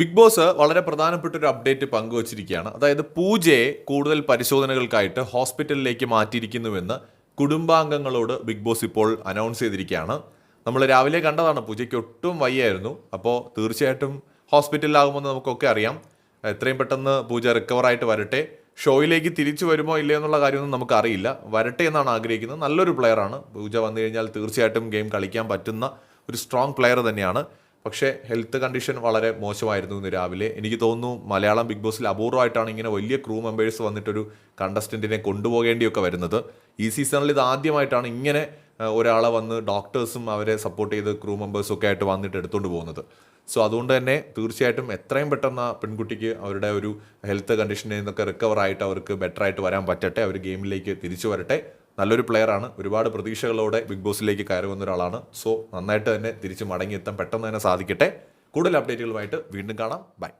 Big boss വളരെ പ്രധാനപ്പെട്ട ഒരു അപ്ഡേറ്റ് പങ്കുവച്ചിരിക്കുകയാണ്. അതായത് പൂജയെ കൂടുതൽ പരിശോധനകൾക്കായിട്ട് ഹോസ്പിറ്റലിലേക്ക് മാറ്റിയിരിക്കുന്നുവെന്ന് കുടുംബാംഗങ്ങളോട് ബിഗ് ബോസ് ഇപ്പോൾ അനൗൺസ് ചെയ്തിരിക്കുകയാണ്. നമ്മൾ രാവിലെ കണ്ടതാണ് പൂജയ്ക്ക് ഒട്ടും വയ്യായിരുന്നു. അപ്പോൾ തീർച്ചയായിട്ടും ഹോസ്പിറ്റലിലാകുമെന്ന് നമുക്കൊക്കെ അറിയാം. എത്രയും പെട്ടെന്ന് പൂജ റിക്കവറായിട്ട് വരട്ടെ. ഷോയിലേക്ക് തിരിച്ചു വരുമോ ഇല്ലയോ എന്നുള്ള കാര്യമൊന്നും നമുക്കറിയില്ല. വരട്ടെ എന്നാണ് ആഗ്രഹിക്കുന്നത്. നല്ലൊരു പ്ലെയറാണ് പൂജ വന്നു കഴിഞ്ഞാൽ തീർച്ചയായിട്ടും ഗെയിം കളിക്കാൻ പറ്റുന്ന ഒരു സ്ട്രോങ് പ്ലെയർ തന്നെയാണ്. പക്ഷേ ഹെൽത്ത് കണ്ടീഷൻ വളരെ മോശമായിരുന്നു ഇന്ന് രാവിലെ. എനിക്ക് തോന്നുന്നു മലയാളം ബിഗ് ബോസിൽ അപൂർവമായിട്ടാണ് ഇങ്ങനെ വലിയ ക്രൂ മെമ്പേഴ്സ് വന്നിട്ടൊരു കണ്ടസ്റ്റന്റിനെ കൊണ്ടുപോകേണ്ടിയൊക്കെ വരുന്നത്. ഈ സീസണിൽ ഇത് ആദ്യമായിട്ടാണ് ഇങ്ങനെ ഒരാളെ വന്ന് ഡോക്ടേഴ്സും അവരെ സപ്പോർട്ട് ചെയ്ത് ക്രൂ മെമ്പേഴ്സും ഒക്കെ ആയിട്ട് വന്നിട്ട് എടുത്തുകൊണ്ട് പോകുന്നത്. സോ അതുകൊണ്ട് തന്നെ തീർച്ചയായിട്ടും എത്രയും പെട്ടെന്ന് ആ പെൺകുട്ടിക്ക് അവരുടെ ഒരു ഹെൽത്ത് കണ്ടീഷനിൽ നിന്നൊക്കെ റിക്കവർ ആയിട്ട് അവർക്ക് ബെറ്റർ ആയിട്ട് വരാൻ പറ്റട്ടെ. അവർ ഗെയിമിലേക്ക് തിരിച്ചു വരട്ടെ. നല്ലൊരു പ്ലെയറാണ് ഒരുപാട് പ്രതീക്ഷകളോടെ ബിഗ് ബോസിലേക്ക് കയറി വന്ന ഒരാളാണ്. സോ നന്നായിട്ട് തന്നെ തിരിച്ച് മടങ്ങിയെത്താൻ പെട്ടെന്ന് തന്നെ സാധിക്കട്ടെ. കൂടുതൽ അപ്ഡേറ്റുകളുമായിട്ട് വീണ്ടും കാണാം. ബൈ